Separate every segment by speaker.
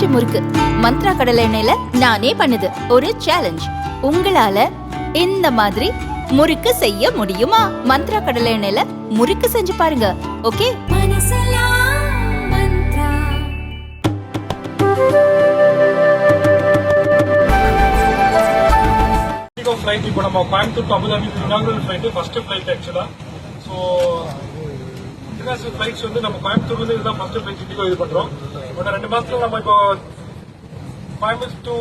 Speaker 1: பஞ்சு முறுக்கு. மந்த்ரா கடலை எண்ணெயில நானே பண்ணுது. ஒரு சேலஞ்ச் உங்களால இந்த மாதிரி முறுக்கு செய்ய முடியுமா? மந்த்ரா கடலை எண்ணெயில முறுக்கு செஞ்சு பாருங்க. ஓகே?
Speaker 2: ஃப்ளைட் இப்போ நம்ம Coimbatore to Abu Dhabi inaugural flight first flight ஆக்சுவலா ஸோ இன்டர்நேஷனல் ஃப்ளைட்ஸ் வந்து நம்ம கோயம்புத்தூர்ல இருந்து இதுதான் ஃபர்ஸ்ட் ஃப்ளைட் இண்டிகோ இது பண்றோம். பட் ரெண்டு மாசத்துல நம்ம இப்போ கோயம்புத்தூர் டு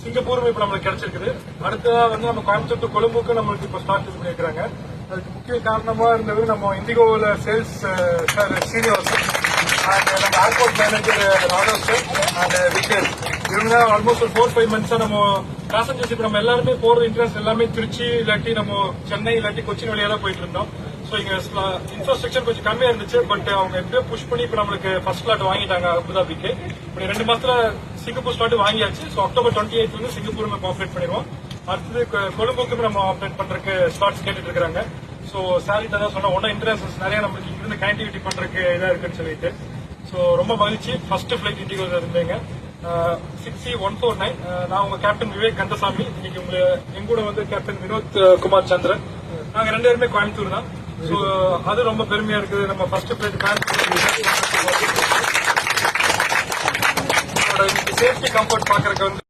Speaker 2: சிங்கப்பூரும் இப்போ நம்மளுக்கு கிடைச்சிருக்குது. அடுத்ததா வந்து நம்ம கோயம்புத்தூர் டு கொழும்புக்கு நம்மளுக்கு இப்போ ஸ்டார்ட் இது பண்ணியிருக்காங்க அதுக்கு முக்கிய காரணமா இருந்தது நம்ம இண்டிகோவில் சேல்ஸ் சீனியர்ஸ் அண்ட் நம்ம airport manager Raghav sir and wicker இவங்க ஆல்மோஸ்ட் ஒரு ஃபோர் ஃபைவ் மந்த்ஸா நம்ம பேசஞ்சர்ஸ் இப்போ நம்ம எல்லாருமே போறது இன்ட்ரெஸ்ட் எல்லாமே திருச்சி இல்லாட்டி நம்ம சென்னை இல்லாட்டி கொச்சின் வழியா தான் போயிட்டு இருந்தோம். ஸோ இங்க இன்ஃப்ராஸ்ட்ரக்சர் கொஞ்சம் கம்மியா இருந்துச்சு பட் அவங்க எப்படியோ புஷ் பண்ணி இப்போ நம்மளுக்கு ஃபர்ஸ்ட் ஸ்லாட் வாங்கிட்டாங்க அபுதாபிக்கு. இப்போ ரெண்டு மாசத்துல சிங்கப்பூர் ஸ்லாட் வாங்கியாச்சு. ஸோ அக்டோபர் டுவெண்ட்டி எயிட் வந்து சிங்கப்பூர் நம்ம ஆப்ரேட் பண்ணிடுவோம். அடுத்தது கொழும்புக்கு நம்ம ஆப்ரேட் பண்றதுக்கு ஸ்லாட்ஸ் கேட்டுட்டு இருக்காங்க. ஸோ சாலிட்டா தான் சொன்னா ஒன்னும் இன்டர்நேஷனல்ஸ் நிறைய நம்மளுக்கு இங்கிருந்து கனெக்டிவிட்டி பண்றதுக்கு இதா இருக்குன்னு சொல்லிட்டு. ஸோ ரொம்ப மகிழ்ச்சி. ஃபர்ஸ்ட் ஃபிளைட் இண்டிகோஸ் இருந்தீங்க six C one four nine நான் உங்க கேப்டன் விவேக் கந்தசாமி. இன்னைக்கு உங்களை எங்கூட வந்து கேப்டன் வினோத் குமார் சந்திரன். நாங்க ரெண்டு பேருமே கோயம்புத்தூர் தான். ஸோ uh, அது ரொம்ப பெருமையா இருக்குது. நம்ம first flight Coimbatore safety comfort பாக்குறதுக்கு வந்து